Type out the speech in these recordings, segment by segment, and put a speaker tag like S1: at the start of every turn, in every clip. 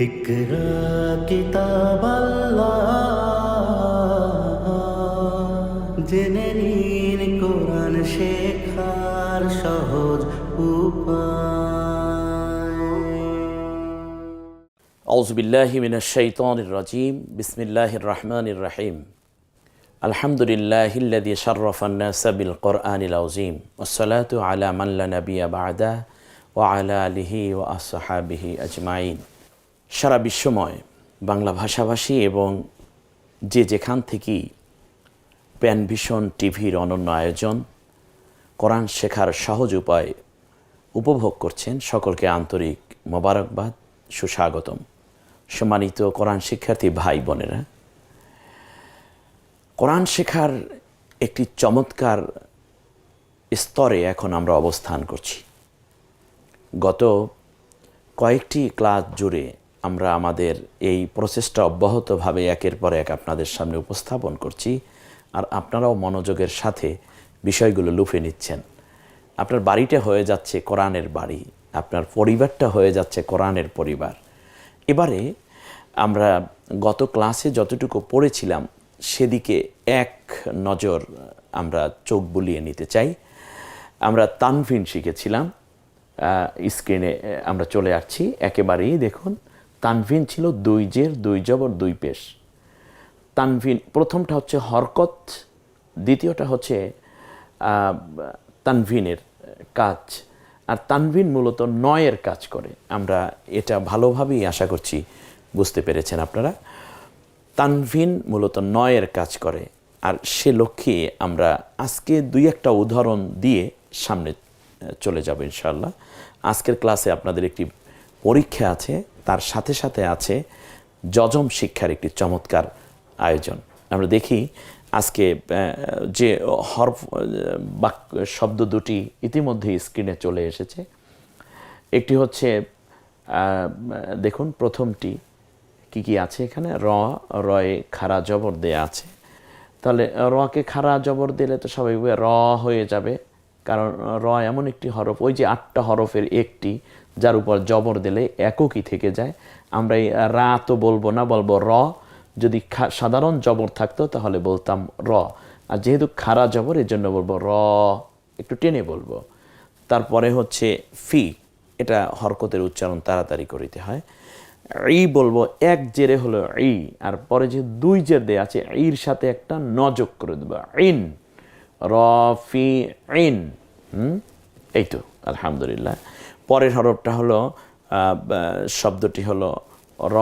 S1: اقرا কিতাব জেনে নিন কোরআন শেখার সহজ উপায়
S2: أعوذ بالله من الشيطان الرجيم بسم الله الرحمن الرحيم الحمد لله الذي شرف الناس بالقرآن العظيم والصلاة على من لا نبي بعده وعلى آله وأصحابه أجمعين সারা বিশ্বময় বাংলা ভাষাভাষী এবং যে যেখান থেকেই প্যান ভিশন টিভির অনন্য আয়োজন, কোরআন শেখার সহজ উপায় উপভোগ করছেন সকলকে আন্তরিক মোবারকবাদ, সুস্বাগতম। সম্মানিত কোরআন শিক্ষার্থী ভাই বোনেরা, কোরআন শেখার একটি চমৎকার স্তরে এখন আমরা অবস্থান করছি। গত কয়েকটি ক্লাস জুড়ে আমরা আমাদের এই প্রচেষ্টা অব্যাহতভাবে একের পর এক আপনাদের সামনে উপস্থাপন করছি আর আপনারাও মনোযোগের সাথে বিষয়গুলো লুফে নিচ্ছেন। আপনার বাড়িটা হয়ে যাচ্ছে কোরআনের বাড়ি, আপনার পরিবারটা হয়ে যাচ্ছে কোরআনের পরিবার। এবারে আমরা গত ক্লাসে যতটুকু পড়েছিলাম, সেদিকে এক নজর আমরা চোখ বুলিয়ে নিতে চাই। আমরা তানভিন শিখেছিলাম স্ক্রিনে আমরা চলে আসছি। একেবারেই দেখুন তানভিন ছিল দুই জের, দুই জবর, দুই পেশ। তানভিন, প্রথমটা হচ্ছে হরকত, দ্বিতীয়টা হচ্ছে তানভিনের কাজ। আর তানভিন মূলত নয়ের কাজ করে। আমরা এটা ভালোভাবেই আশা করছি বুঝতে পেরেছেন আপনারা। তানভিন মূলত নয়ের কাজ করে। আর সে লক্ষ্যে আমরা আজকে দুই একটা উদাহরণ দিয়ে সামনে চলে যাব ইনশাল্লাহ আজকের ক্লাসে আপনাদের একটি পরীক্ষা আছে, তার সাথে সাথে আছে যজম শিক্ষার একটি চমৎকার আয়োজন। আমরা দেখি আজকে যে হরফ বাক, শব্দ দুটি ইতিমধ্যে স্ক্রিনে চলে এসেছে। একটি হচ্ছে দেখুন প্রথমটি, কি কি আছে এখানে? র, রয়ে খাড়া জবর দেয়া আছে। তাহলে, রকে খাড়া জবর দিলে তো স্বাভাবিকভাবে র হয়ে যাবে। কারণ র এমন একটি হরফ, ওই যে আটটা হরফের একটি, যার উপর জবর দিলে এককই থেকে যায়। আমরা এই রা তো বলব না, বলব র। যদি সাধারণ জবর থাকতো, তাহলে বলতাম র। আর যেহেতু খাড়া জবর এর জন্য বলব র। একটু টেনে বলব। তারপরে হচ্ছে ফি, এটা হরকতের উচ্চারণ তাড়াতাড়ি করিতে হয়। ই বলব, এক জেরে হলো ই, আর পরে যে দুই জের দেয়া আছে, ইর সাথে একটা নজক করে দেবো, ইন। রফি ইন এই তো আলহামদুলিল্লাহ। পরের হরফটা হলো শব্দটি হলো র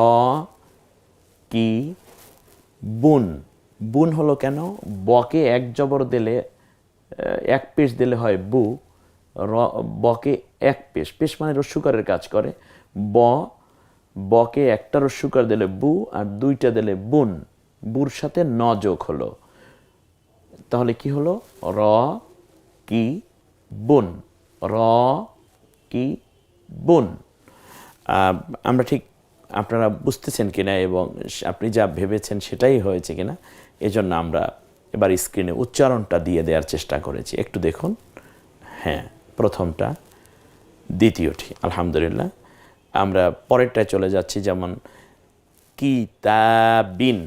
S2: কি বুন বুন হলো কেন? বকে এক জবর দিলে এক পেশ দিলে হয় বু। র, বকে এক পেশ। পেশ মানে রস্যুকারের কাজ করে। ব, বকে একটা রস্যুকার দিলে বু, আর দুইটা দিলে বুন। বুর সাথে ন যোগ হলো। তাহলে কি হলো? র, কি, বুন। র, কি, বুন। আমরা ঠিক আপনারা বুঝতেছেন কিনা এবং আপনি যা ভেবেছেন সেটাই হয়েছে কিনা, এজন্য আমরা এবার স্ক্রিনে উচ্চারণটা দিয়ে দেওয়ার চেষ্টা করেছি। একটু দেখুন। হ্যাঁ প্রথমটা, দ্বিতীয়টি, আলহামদুলিল্লাহ। আমরা পরেরটায় চলে যাচ্ছি, যেমন, কিতাবিন।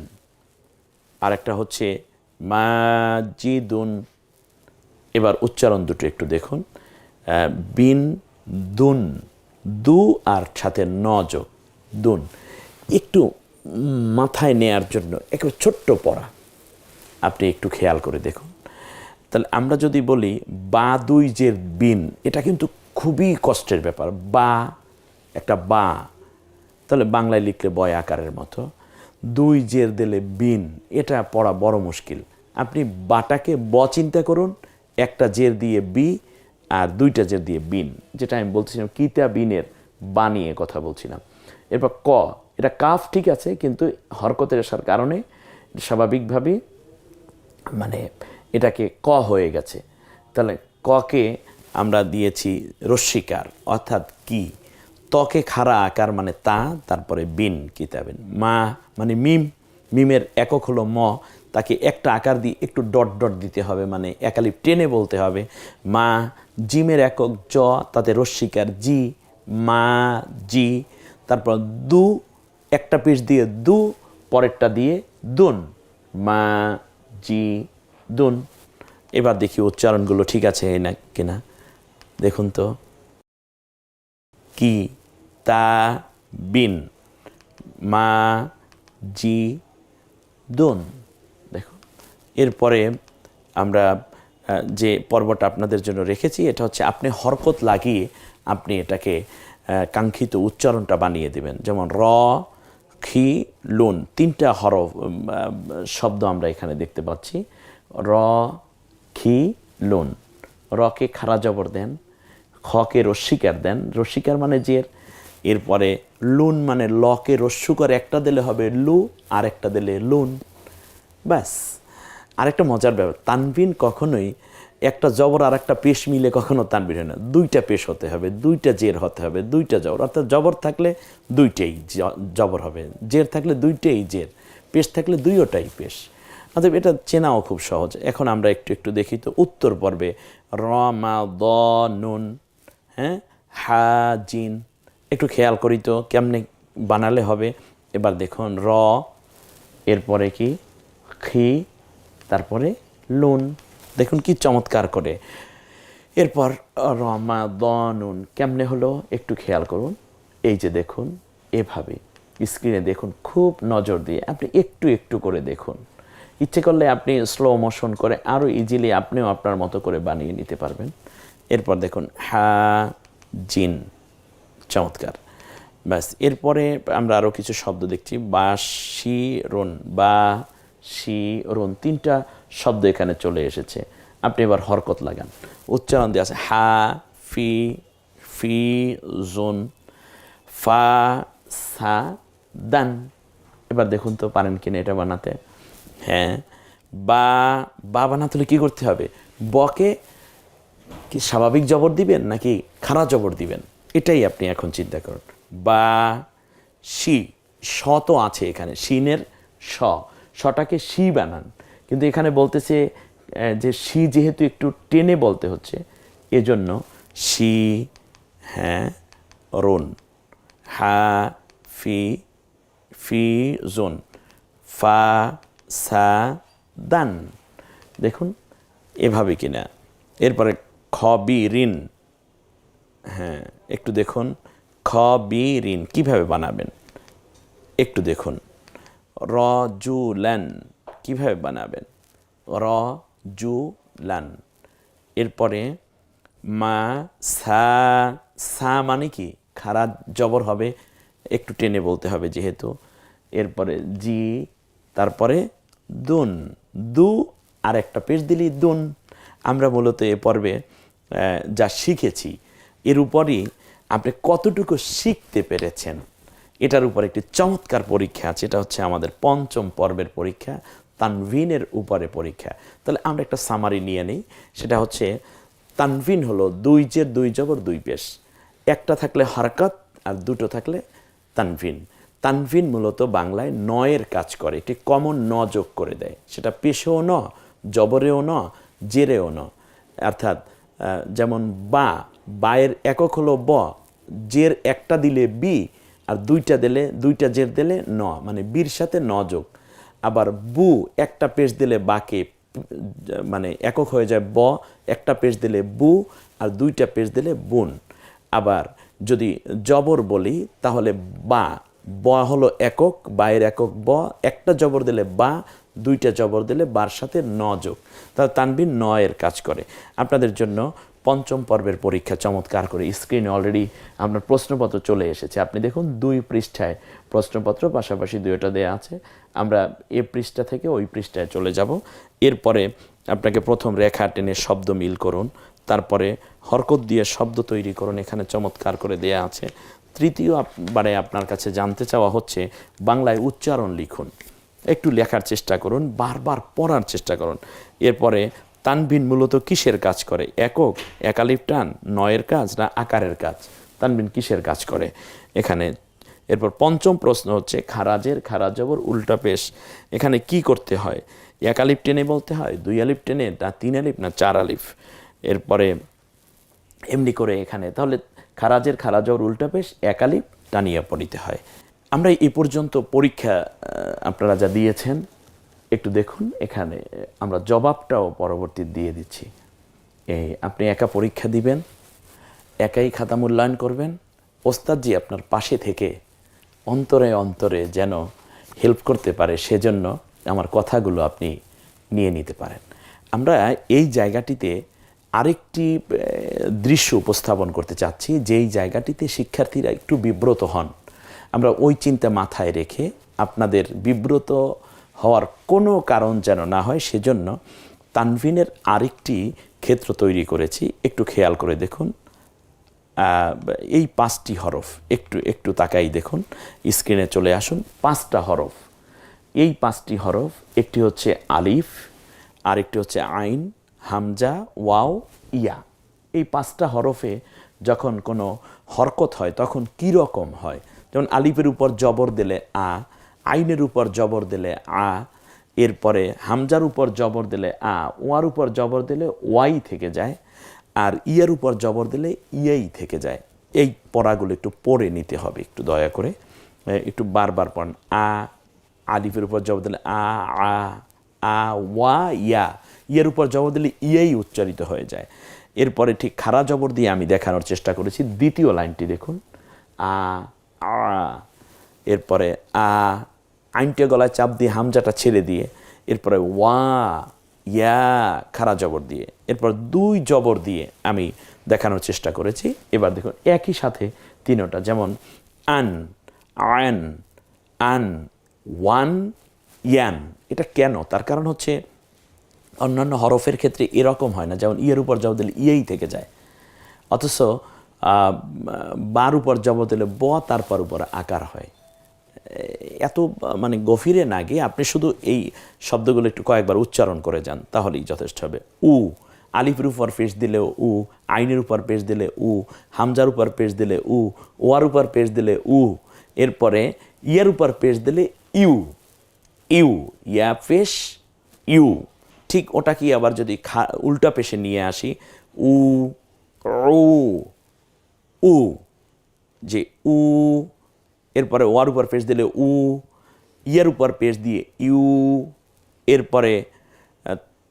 S2: আরেকটা হচ্ছে মাজিদুন। এবার উচ্চারণ দুটো একটু দেখুন। বিন, দুন। দু আর সাথে ন যোগ। দুন। একটু মাথায় নেয়ার জন্য একটু ছোট্ট পড়া। আপনি একটু খেয়াল করে দেখুন। তাহলে আমরা যদি বলি, বা দুই যে বিন, এটা কিন্তু খুবই কষ্টের ব্যাপার। বা, একটা বা। তাহলে বাংলায় লিখলে বয় আকারের মতো। দুই জের দিলে বিন, এটা পড়া বড় মুশকিল। আপনি বাটাকে ব চিন্তা করুন, একটা জের দিয়ে বি আর দুইটা জের দিয়ে বিন, যেটা আমি বলছিলাম কিতা বিনের বানিয়ে কথা বলছিলাম। এরপর ক, এটা কাফ ঠিক আছে, কিন্তু হরকতের আসার কারণে স্বাভাবিকভাবে মানে এটাকে ক হয়ে গেছে। তাহলে ককে আমরা দিয়েছি রশ্মিকার, অর্থাৎ কি? তকে খাড়া আকার মানে তা, তারপরে বিন কিতাবেন মা মানে মিম, মিমের একক হলো ম তাকে একটা আকার দিয়ে একটু ডট ডট দিতে হবে মানে একালি টেনে বলতে হবে, মা জিমের একক জ, তাতে রস্বীকার জি, মা জি, তারপর দু, একটা পিস দিয়ে দু, পরেরটা দিয়ে দুন, মা জি, দুন। এবার দেখি উচ্চারণগুলো ঠিক আছে না কিনা। দেখুন তো। কি, তা, বিন, মা, জি, দুন। এরপরে আমরা যে পর্বটা আপনাদের জন্য রেখেছি, এটা হচ্ছে আপনি হরকত লাগিয়ে আপনি এটাকে কাঙ্ক্ষিত উচ্চারণটা বানিয়ে দেবেন। যেমন র, খি, লুন, তিনটা হরফ শব্দ আমরা এখানে দেখতে পাচ্ছি। র, খি, লুন। রকে খারা জবর দেন, খকে রস্বীকার দেন। রস্বীকার মানে জের। এরপরে লুন মানে লকে রস্যুকর একটা দিলে হবে লু আর একটা দিলে লুন। ব্যাস। আরেকটা মজার ব্যাপার তানবিন কখনোই একটা জবর আর একটা পেশ মিলে কখনো তানবিন হয় না। দুইটা পেশ হতে হবে, দুইটা জের হতে হবে, দুইটা জবর। অর্থাৎ জবর থাকলে দুইটাই জবর হবে, জের থাকলে দুইটাই জের, পেশ থাকলে দুইওটাই পেশ। অতএব এটা চেনাও খুব সহজ। এখন আমরা একটু একটু দেখি তো উত্তর পর্বে র মা দ নুন হ্যাঁ হা জিন একটু খেয়াল করি তো কেমনে বানালে হবে। এবার দেখুন, র, এরপরে কি? খি তারপরে লুন দেখুন কি চমৎকার করে। এরপর রমা দনুন কেমনে হলো? একটু খেয়াল করুন। এই যে দেখুন, এভাবে স্ক্রিনে দেখুন, খুব নজর দিয়ে আপনি একটু একটু করে দেখুন। ইচ্ছে করলে আপনি স্লো মোশন করে আরও ইজিলি আপনিও আপনার মতো করে বানিয়ে নিতে পারবেন। এরপর দেখুন, হা, জিন। চমৎকার। ব্যাস, এরপরে আমরা আরও কিছু শব্দ দেখছি। বা শি রন বা শি রন, তিনটা শব্দ এখানে চলে এসেছে। আপনি এবার হরকত লাগান। উচ্চারণ দিয়ে আছে, হা, ফি ফি, জোন, ফা, সা, দান। এবার দেখুন তো পারেন কিনা এটা বানাতে। হ্যাঁ বা বা বানাতে হলে কী করতে হবে? বকে কি স্বাভাবিক জবর দিবেন নাকি খারাপ জবর দিবেন? এটাই আপনি এখন চিন্তা করুন। বা শি স তো আছে এখানে শিনের স। সটাকে শি বানান। কিন্তু এখানে বলতেছে যে শি যেহেতু একটু টেনে বলতে হচ্ছে, এজন্য শি হ্যাঁ রোন। হা, ফি ফি, জোন। ফা, সা, দান। দেখুন, এভাবে কিনা। এরপরে খ, বি, ঋণ। হ্যাঁ একটু দেখুন। খ, বি, ঋণ, কীভাবে বানাবেন? একটু দেখুন। র জু ল্যান কীভাবে বানাবেন? র জু লান এরপরে মা, সা সা মানে কি? খারাপ জবর হবে, একটু টেনে বলতে হবে যেহেতু। এরপরে জি, তারপরে দুন। দু আর একটা পেশ দিলি, দুন। আমরা মূলত এ পর্বে যা শিখেছি, এর উপরই আপনি কতটুকু শিখতে পেরেছেন? এটার উপর একটি চমৎকার পরীক্ষা আছে, এটা হচ্ছে আমাদের পঞ্চম পর্বের পরীক্ষা, তানভিনের উপরে পরীক্ষা। তাহলে আমরা একটা সামারি নিয়ে নিই, সেটা হচ্ছে তানভিন হলো দুই জের দুই জবর দুই পেশ একটা থাকলে হরকত আর দুটো থাকলে তানভিন। তানভিন মূলত বাংলায় নয়ের কাজ করে, একটি কমন ন যোগ করে দেয়। সেটা পেশেও ন, জবরেও ন, জেরেও ন। অর্থাৎ যেমন বা, বায়ের একক হলো ব, জের একটা দিলে বি আর দুইটা দিলে, দুইটা জের দিলে ন মানে বীর সাথে ন যোগ। আবার বু, একটা পেশ দিলে বাকে মানে একক হয়ে যায় ব, একটা পেশ দিলে বু আর দুইটা পেশ দিলে বুন। আবার যদি জবর বলি, তাহলে বা, ব হলো একক, বায়ের একক ব, একটা জবর দিলে বা, দুইটা জবর দিলে বার সাথে ন যোগ। তাহলে তানবিন নয়ের কাজ করে। আপনাদের জন্য পঞ্চম পর্বের পরীক্ষা চমৎকার করে স্ক্রিনে অলরেডি আপনার প্রশ্নপত্র চলে এসেছে। আপনি দেখুন দুই পৃষ্ঠায় প্রশ্নপত্র, পাশাপাশি দুইটা দেয়া আছে। আমরা এ পৃষ্ঠা থেকে ওই পৃষ্ঠায় চলে যাব। এরপরে আপনাকে প্রথম রেখা টেনে শব্দ মিল করুন। তারপরে হরকত দিয়ে শব্দ তৈরি করুন, এখানে চমৎকার করে দেয়া আছে। তৃতীয় বারে আপনার কাছে জানতে চাওয়া হচ্ছে, বাংলায় উচ্চারণ লিখুন। একটু লেখার চেষ্টা করুন, বারবার পড়ার চেষ্টা করুন। এরপরে তানবিন মূলত কিসের কাজ করে? একক একালিপ টান, নয়ের কাজ না আকারের কাজ? তানবিন কিসের কাজ করে? এখানে এরপর পঞ্চম প্রশ্ন হচ্ছে, খারাজের খারাজ জবর উল্টা পেশ। এখানে কি করতে হয়? এক আলিফ টেনে বলতে হয়, দুই আলিফ টেনে, না তিন আলিফ, না চার আলিফ? এরপরে এমনি করে এখানে, তাহলে খারাজের খারাজর উল্টা পেশ একালিপ টানিয়া পড়িতে হয়। আমরা এই পর্যন্ত পরীক্ষা আপনারা যা দিয়েছেন একটু দেখুন, এখানে আমরা জবাবটাও পরবর্তী দিয়ে দিচ্ছি। এই, আপনি একা পরীক্ষা দিবেন, একাই খাতা মূল্যায়ন করবেন। ওস্তাদজি আপনার পাশে থেকে অন্তরে অন্তরে যেন হেল্প করতে পারে, সেজন্য আমার কথাগুলো আপনি নিয়ে নিতে পারেন। আমরা এই জায়গাটিতে আরেকটি দৃশ্য উপস্থাপন করতে চাচ্ছি, যেই জায়গাটিতে শিক্ষার্থীরা একটু বিব্রত হন। আমরা ওই চিন্তা মাথায় রেখে আপনাদের বিব্রত হওয়ার কোনো কারণ যেন না হয়, সেজন্য তানভিনের আরেকটি ক্ষেত্র তৈরি করেছি। একটু খেয়াল করে দেখুন। এই পাঁচটি হরফ, একটু একটু তাকাই দেখুন। স্ক্রিনে চলে আসুন, পাঁচটা হরফ। এই পাঁচটি হরফ, একটি হচ্ছে আলিফ, আরেকটি হচ্ছে আইন, হামজা, ওয়াও, ইয়া। এই পাঁচটা হরফে যখন কোনো হরকত হয়, তখন কী রকম হয়? যেমন আলিফের উপর জবর দিলে আ আইনের উপর জবর দিলে আ, এরপরে হামজার উপর জবর দিলে আ ওয়ার উপর জবর দিলে ওয়াই থেকে যায়, আর ইয়ার উপর জবর দিলে ইয়াই থেকে যায়। এই পড়াগুলো একটু পড়ে নিতে হবে, একটু দয়া করে। একটু বারবার পড়েন। আ, আলিফের উপর জবর দিলে আ আ আ, ওয়া, ইয়া। ইয়ের উপর জবর দিলে ইয়াই উচ্চারিত হয়ে যায়। এরপরে ঠিক খারা জবর দিয়ে আমি দেখানোর চেষ্টা করেছি। দ্বিতীয় লাইনটি দেখুন। আ আ, এরপরে আ আইনটে গলায় চাপ দিয়ে হামজাটা ছেড়ে দিয়ে, এরপরে ওয়া, ইয়া, খারা জবর দিয়ে, এরপর দুই জবর দিয়ে আমি দেখানোর চেষ্টা করেছি। এবার দেখুন, একই সাথে তিনোটা, যেমন আন আন আন, ওয়ান, ইয়ান। এটা কেন? তার কারণ হচ্ছে অন্যান্য হরফের ক্ষেত্রে এরকম হয় না, যেমন ইয়ের উপর জব দিলে ইয়েই থেকে যায়। অথচ বার উপর জব দিলে ব, তারপর উপর আকার হয়। এত মানে গভীরে না গিয়ে আপনি শুধু এই শব্দগুলো একটু কয়েকবার উচ্চারণ করে যান, তাহলেই যথেষ্ট হবে। উ, আলিফের উপর পেশ দিলে উ, আইনের উপর পেশ দিলে উ, হামজার উপর পেশ দিলে উ, ওয়ার উপর পেশ দিলে উ, এরপরে ইয়ার উপর পেশ দিলে ইউ ইউ, ইয়া পেশ, ইউ। ঠিক ওটা কি আবার যদি খা, উল্টা পেশে নিয়ে আসি উ উ, যে উ এরপরে ওয়ার উপর পেশ দিলে উ, ইয়ার উপর পেশ দিয়ে ইউ, এরপরে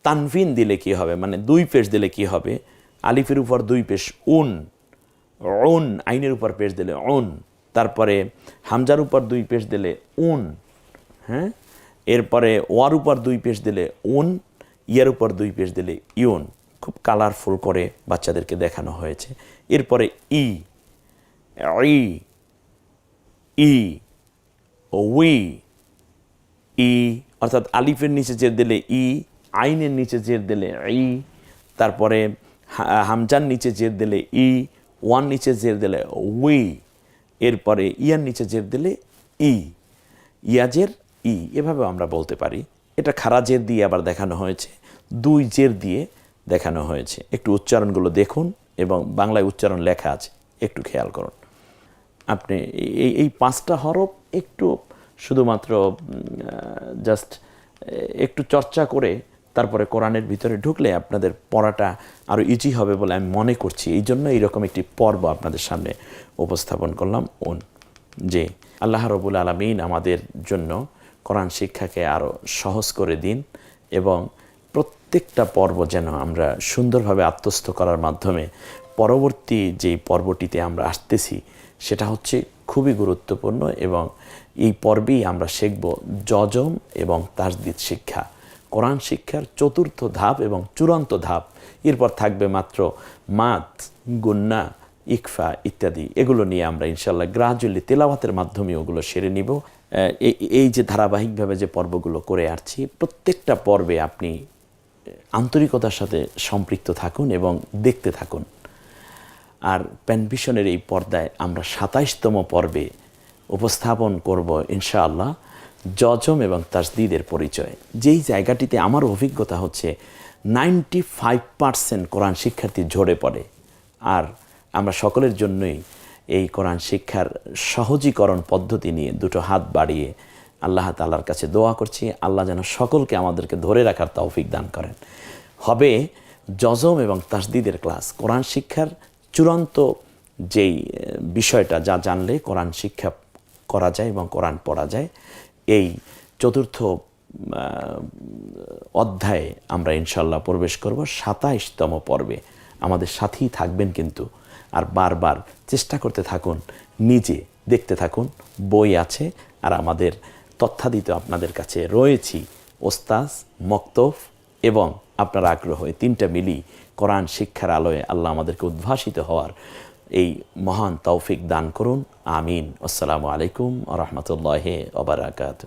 S2: তানফিন দিলে কি হবে? মানে দুই পেশ দিলে কি হবে? আলিফের উপর দুই পেশ উন উন, আইনের উপর পেশ দিলে উন, তারপরে হামজার উপর দুই পেশ দিলে উন হ্যাঁ? এরপরে ওয়ার উপর দুই পেশ দিলে উন, ইয়ার উপর দুই পেশ দিলে ইউন। খুব কালারফুল করে বাচ্চাদেরকে দেখানো হয়েছে। এরপরে ই ই ই ও উই, ই অর্থাৎ আলিফের নিচে জের দিলে ই, আইনের নিচে জের দিলে ই, তারপরে হা- হামজার নিচে জের দিলে ই, ওয়ান নিচে জের দিলে উই, এরপরে ইয়ার নিচে জের দিলে ই ইয়াজের ই এভাবে আমরা বলতে পারি। এটা খারা জের দিয়ে আবার দেখানো হয়েছে, দুই জের দিয়ে দেখানো হয়েছে। একটু উচ্চারণগুলো দেখুন এবং বাংলায় উচ্চারণ লেখা আছে, একটু খেয়াল করুন। আপনি এই এই পাঁচটা হরফ একটু শুধুমাত্র জাস্ট একটু চর্চা করে তারপরে কোরআনের ভিতরে ঢুকলে আপনাদের পড়াটা আরও ইজি হবে বলে আমি মনে করছি। এই জন্য এইরকম একটি পর্ব আপনাদের সামনে উপস্থাপন করলাম। ওন যে আল্লাহ রবুল আলমিন আমাদের জন্য কোরআন শিক্ষাকে আরও সহজ করে দিন এবং প্রত্যেকটা পর্ব যেন আমরা সুন্দরভাবে আত্মস্থ করার মাধ্যমে পরবর্তী যেই পর্বটিতে আমরা আসতেছি সেটা হচ্ছে খুবই গুরুত্বপূর্ণ এবং এই পর্বেই আমরা শিখব যজম এবং তাজদিদ শিক্ষা। কোরআন শিক্ষার চতুর্থ ধাপ এবং চূড়ান্ত ধাপ। এরপর থাকবে মাত্র মাত, গুন্না, ইকফা ইত্যাদি। এগুলো নিয়ে আমরা ইনশাল্লাহ গ্রাজুয়ালি তেলাওয়াতের মাধ্যমে ওগুলো সেরে নিব। এই- এই যে ধারাবাহিকভাবে যে পর্বগুলো করে আসছি, প্রত্যেকটা পর্বে আপনি আন্তরিকতার সাথে সম্পৃক্ত থাকুন এবং দেখতে থাকুন। আর প্যানভিশনের এই পর্দায় আমরা সাতাইশতম পর্বে উপস্থাপন করব ইনশাআল্লাহ জজম এবং তাসদিদের পরিচয়। যেই জায়গাটিতে আমার অভিজ্ঞতা হচ্ছে নাইনটি ফাইভ পার্সেন্ট কোরআন শিক্ষার্থী ঝরে পড়ে। আর আমরা সকলের জন্যই এই কোরআন শিক্ষার সহজীকরণ পদ্ধতি নিয়ে দুটো হাত বাড়িয়ে আল্লাহ তালার কাছে দোয়া করছি। আল্লাহ যেন সকলকে আমাদেরকে ধরে রাখার তৌফিক দান করেন। হবে জজম এবং তাসদিদের ক্লাস। কোরআন শিক্ষার চূড়ান্ত যেই বিষয়টা যা জানলে কোরআন শিক্ষা করা যায় এবং কোরআন পড়া যায়, এই চতুর্থ অধ্যায়ে আমরা ইনশাল্লাহ প্রবেশ করব। সাতাইশতম পর্বে আমাদের সাথেই থাকবেন কিন্তু, আর বারবার চেষ্টা করতে থাকুন, নিজে দেখতে থাকুন, বই আছে, আর আমাদের তথ্যাদিত আপনাদের কাছে রয়েছি ওস্তাজ মক্তফ এবং আপনার আগ্রহ তিনটা মিলি কোরআন শিক্ষার আলোয় আল্লাহ আমাদেরকে উদ্ভাসিত হওয়ার এই মহান তৌফিক দান করুন। আমিন। আসসালামু আলাইকুম রহমতুল্লাহ ওবরাকাত